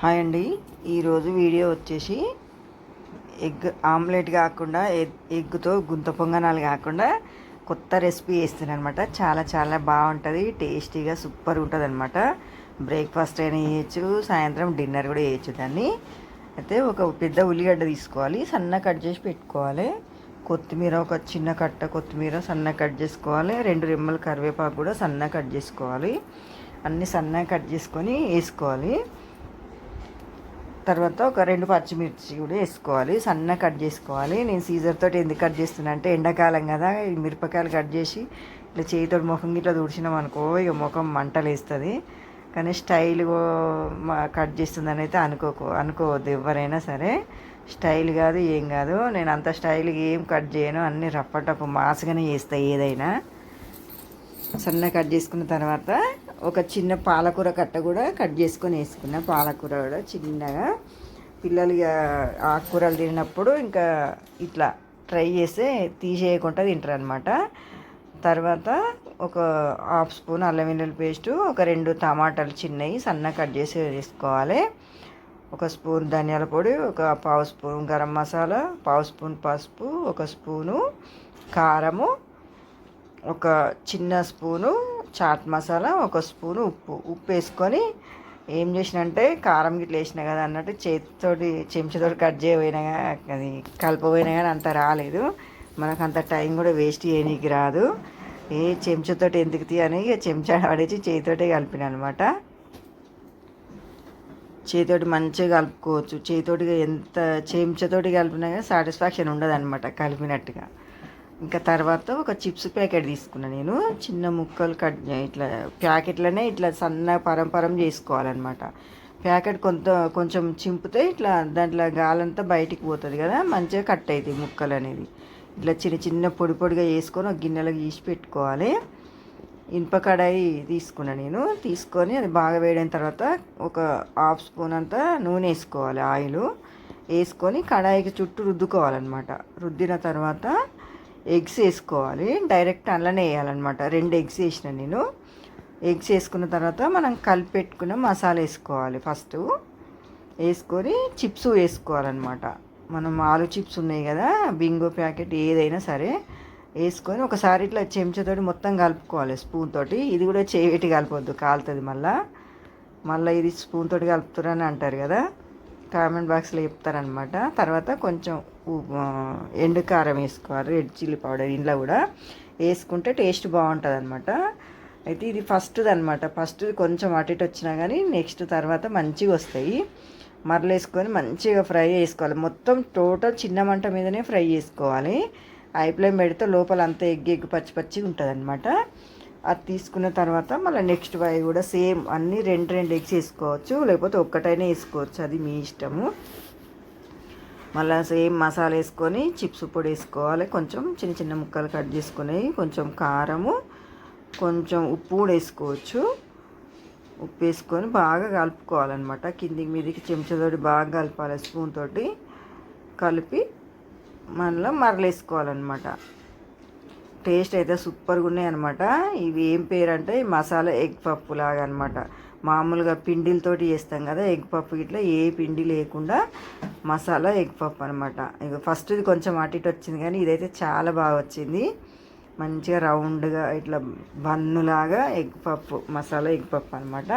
Hi అండి. ఈరోజు video వచ్చేసి ఎగ్ ఆమ్లెట్ కాకుండా ఎగ్ ఎగ్తో గుంత పొంగనాలు కాకుండా కొత్త రెసిపీ వేస్తాను అనమాట చాలా చాలా బాగుంటుంది టేస్టీగా సూపర్ ఉంటుంది అనమాట బ్రేక్ఫాస్ట్ అయినా వేయచ్చు సాయంత్రం డిన్నర్ కూడా వేయచ్చు దాన్ని. అయితే ఒక పెద్ద ఉల్లిగడ్డ తీసుకోవాలి సన్న కట్ చేసి పెట్టుకోవాలి. కొత్తిమీర ఒక చిన్న కట్ట కొత్తిమీర సన్న కట్ చేసుకోవాలి. రెండు రెమ్మల కరివేపాకు కూడా సన్న కట్ చేసుకోవాలి. అన్నీ సన్నగా కట్ చేసుకొని వేసుకోవాలి. తర్వాత ఒక రెండు పచ్చిమిర్చి కూడా వేసుకోవాలి సన్న కట్ చేసుకోవాలి. నేను సీజర్ తోటి ఎందుకు కట్ చేస్తున్నా అంటే ఎండాకాలం కదా మిరపకాయలు కట్ చేసి ఇట్లా చేతితో ముఖం ఇట్లా తుడిచినాం అనుకో ఇక ముఖం మంటలు వేస్తుంది కానీ స్టైల్ కట్ చేస్తుందని అయితే అనుకోకు అనుకోవద్దు ఎవరైనా సరే. స్టైల్ కాదు ఏం కాదు. నేను అంత స్టైల్గా ఏం కట్ చేయను అన్నీ రప్పటప్పు మాసుగానే చేస్తాయి ఏదైనా. సన్న కట్ చేసుకున్న తర్వాత ఒక చిన్న పాలకూర కట్ట కూడా కట్ చేసుకొని వేసుకున్న. పాలకూర కూడా చిన్నగా. పిల్లలు ఇక ఆకుకూరలు తిన్నప్పుడు ఇంకా ఇట్లా ట్రై చేస్తే తీసేయకుండా తింటారు అనమాట తర్వాత ఒక హాఫ్ స్పూన్ అల్లం వెల్లుల్లి పేస్టు ఒక రెండు టమాటాలు చిన్నవి సన్న కట్ చేసి వేసుకోవాలి. ఒక స్పూన్ ధనియాల పొడి ఒక పావు స్పూన్ గరం మసాలా పావు స్పూన్ పసుపు ఒక స్పూను కారము ఒక చిన్న స్పూను చాట్ మసాలా ఒక స్పూన్ ఉప్పు. ఉప్పు వేసుకొని ఏం చేసినంటే కారం గిట్ల వేసిన కదా అన్నట్టు చేతితోటి చెంచాతోటి కట్ చేయబోయినా అది కలపబోయినా కానీ అంత రాలేదు. మనకు అంత టైం కూడా వేస్ట్ చేయనీకి రాదు. ఏ చెంచాతోటి ఎందుకు తీ అని ఇక చెంచా పడేసి చేతితోటే కలిపిన అనమాట చేతితోటి మంచిగా కలుపుకోవచ్చు. చేతితోటి ఎంత చెంచాతోటి కలిపినా కానీ సాటిస్ఫాక్షన్ ఉండదు అనమాట కలిపినట్టుగా. ఇంకా తర్వాత ఒక చిప్స్ ప్యాకెట్ తీసుకున్నా నేను. చిన్న ముక్కలు కట్ ఇట్లా ప్యాకెట్లనే ఇట్లా సన్న పరంపరం చేసుకోవాలన్నమాట. ప్యాకెట్ కొంత కొంచెం చింపితే ఇట్లా దాంట్లో గాలంతా బయటికి పోతుంది కదా మంచిగా కట్ అవుతాయి ముక్కలు అనేవి. ఇట్లా చిన్న చిన్న పొడి పొడిగా వేసుకొని ఒక గిన్నెలో తీసి పెట్టుకోవాలి. ఇనుప కడాయి తీసుకున్నా నేను. తీసుకొని అది బాగా వేడైన తర్వాత ఒక హాఫ్ స్పూన్ అంతా నూనె వేసుకోవాలి ఆయిల్. వేసుకొని కడాయికి చుట్టూ రుద్దుకోవాలన్నమాట. రుద్దిన తర్వాత ఎగ్స్ వేసుకోవాలి. డైరెక్ట్ అందులోనే వేయాలన్నమాట. రెండు ఎగ్స్ వేసిన నేను. ఎగ్స్ వేసుకున్న తర్వాత మనం కలిపెట్టుకున్న మసాలా వేసుకోవాలి ఫస్ట్. వేసుకొని చిప్స్ వేసుకోవాలన్నమాట. మనం ఆలు చిప్స్ ఉన్నాయి కదా బింగో ప్యాకెట్ ఏదైనా సరే వేసుకొని ఒకసారి ఇట్లా చెంచాతోటి మొత్తం కలుపుకోవాలి స్పూన్ తోటి. ఇది కూడా చేయటి కలపొద్దు కాలుతుంది మళ్ళా. మళ్ళీ ఇది స్పూన్ తోటి కలుపుతారని అంటారు కదా కామెంట్ బాక్స్లో చెప్తారనమాట తర్వాత కొంచెం ఎండు కారం వేసుకోవాలి రెడ్ చిల్లీ పౌడర్ ఇంట్లో కూడా వేసుకుంటే టేస్ట్ బాగుంటుంది అనమాట అయితే ఇది ఫస్ట్ది అనమాట ఫస్ట్ కొంచెం అటు ఇటు వచ్చినా కానీ నెక్స్ట్ తర్వాత మంచిగా వస్తాయి. మరలేసుకొని మంచిగా ఫ్రై చేసుకోవాలి. మొత్తం టోటల్ చిన్న మంట మీదనే ఫ్రై చేసుకోవాలి. ఐప్లైన్ పెడితే లోపల అంతా ఎగ్ ఎగ్ పచ్చి పచ్చిగా ఉంటుంది అనమాట అది తీసుకున్న తర్వాత మళ్ళీ నెక్స్ట్ వై కూడా సేమ్ అన్నీ రెండు రెండు ఎగ్స్ వేసుకోవచ్చు. లేకపోతే ఒక్కటైనా వేసుకోవచ్చు. అది మీ ఇష్టము. మళ్ళీ సేమ్ మసాలా వేసుకొని చిప్స్ పొడి వేసుకోవాలి. కొంచెం చిన్న చిన్న ముక్కలు కట్ చేసుకుని కొంచెం కారము కొంచెం ఉప్పు కూడా వేసుకోవచ్చు. ఉప్పు వేసుకొని బాగా కలుపుకోవాలన్నమాట. కిందికి మీదికి చెంచాతోటి బాగా కలపాలి స్పూన్ తోటి కలిపి మళ్ళీ మరలేసుకోవాలన్నమాట టేస్ట్ అయితే సూపర్గా ఉన్నాయి అనమాట ఇవి ఏం పేరు అంటే మసాలా ఎగ్ పప్పు లాగా అనమాట మామూలుగా పిండిలతోటి చేస్తాం కదా ఎగ్ పప్పు ఇట్లా ఏ పిండి లేకుండా మసాలా ఎగ్ పప్పు అనమాట ఇక ఫస్ట్ ఇది కొంచెం అటు ఇటు వచ్చింది కానీ ఇదైతే చాలా బాగా వచ్చింది. మంచిగా రౌండ్గా ఇట్లా బన్నులాగా ఎగ్ పప్పు మసాలా ఎగ్ పప్పు అనమాట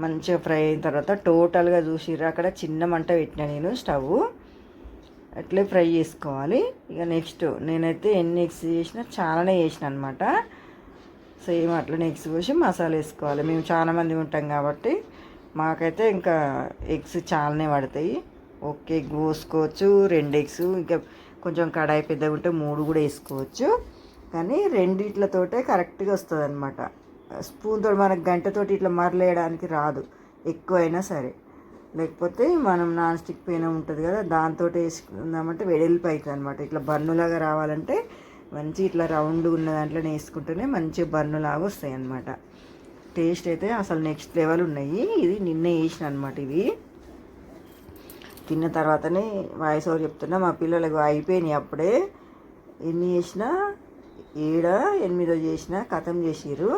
మంచిగా ఫ్రై అయిన తర్వాత టోటల్గా చూసిర్రు అక్కడ చిన్న మంట పెట్టిన నేను స్టవ్. అట్లే ఫ్రై చేసుకోవాలి. ఇక నెక్స్ట్ నేనైతే ఎన్ని ఎగ్స్ చేసినా చాలానే చేసిన అనమాట సేమ్ అట్లనే ఎగ్స్ పోసి మసాలా వేసుకోవాలి. మేము చాలా మంది ఉంటాం కాబట్టి మాకైతే ఇంకా ఎగ్స్ చాలానే పడతాయి. ఒక ఎగ్ పోసుకోవచ్చు రెండు ఎగ్స్ ఇంకా కొంచెం కడాయి పెద్దగా ఉంటే మూడు కూడా వేసుకోవచ్చు. కానీ రెండిట్లతోటే కరెక్ట్గా వస్తుంది అనమాట స్పూన్తో మనకు గంటతోటి ఇట్లా మరలేయడానికి రాదు. ఎక్కువైనా సరే. లేకపోతే మనం నాన్ స్టిక్ పెనం ఉంటుంది కదా దాంతో వేసుకుందామంటే వెడల్పు అవుతుంది అనమాట ఇట్లా బన్నులాగా రావాలంటే మంచి ఇట్లా రౌండ్ ఉన్న దాంట్లోనే వేసుకుంటేనే మంచి బన్నులాగా వస్తాయి అనమాట టేస్ట్ అయితే అసలు నెక్స్ట్ లెవెల్ ఉన్నాయి. ఇది నిన్నే వేసిన అనమాట ఇవి. తిన్న తర్వాతనే వాయిస్ ఓవర్ చెప్తున్నా మా పిల్లలకు అయిపోయినాయి అప్పుడే. ఎన్ని చేసినా ఏడ ఎనిమిదో చేసిన కథం చేసిరు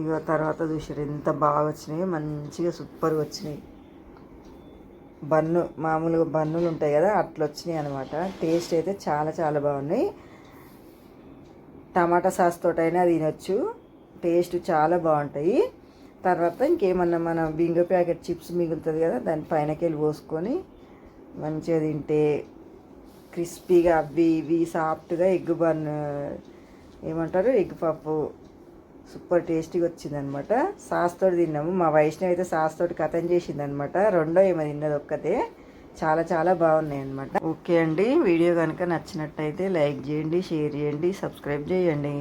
ఇక తర్వాత చూసారు ఎంత బాగా వచ్చినాయి మంచిగా సూపర్గా వచ్చినాయి. బన్ను మామూలుగా బన్నులు ఉంటాయి కదా అట్లా వచ్చినాయి అనమాట టేస్ట్ అయితే చాలా చాలా బాగున్నాయి. టమాటా సాస్ తోటైనా తినొచ్చు. టేస్ట్ చాలా బాగుంటాయి. తర్వాత ఇంకేమన్నా మన బింగో ప్యాకెట్ చిప్స్ మిగులుతుంది కదా దాని పైనకెళ్ళి పోసుకొని మంచిగా తింటే క్రిస్పీగా అవి ఇవి సాఫ్ట్గా ఎగ్ బన్ ఏమంటారు? ఎగ్ పప్పు సూపర్ టేస్టీగా వచ్చిందనమాట. సాస్ తోటి తిన్నాము. మా వైష్ణవి అయితే సాస్ తోటి కథం చేసిందనమాట. రెండో ఏమో తిన్నది ఒక్కతే. చాలా చాలా బాగున్నాయి అనమాట ఓకే అండి. వీడియో కనుక నచ్చినట్టయితే లైక్ చేయండి షేర్ చేయండి సబ్స్క్రైబ్ చేయండి.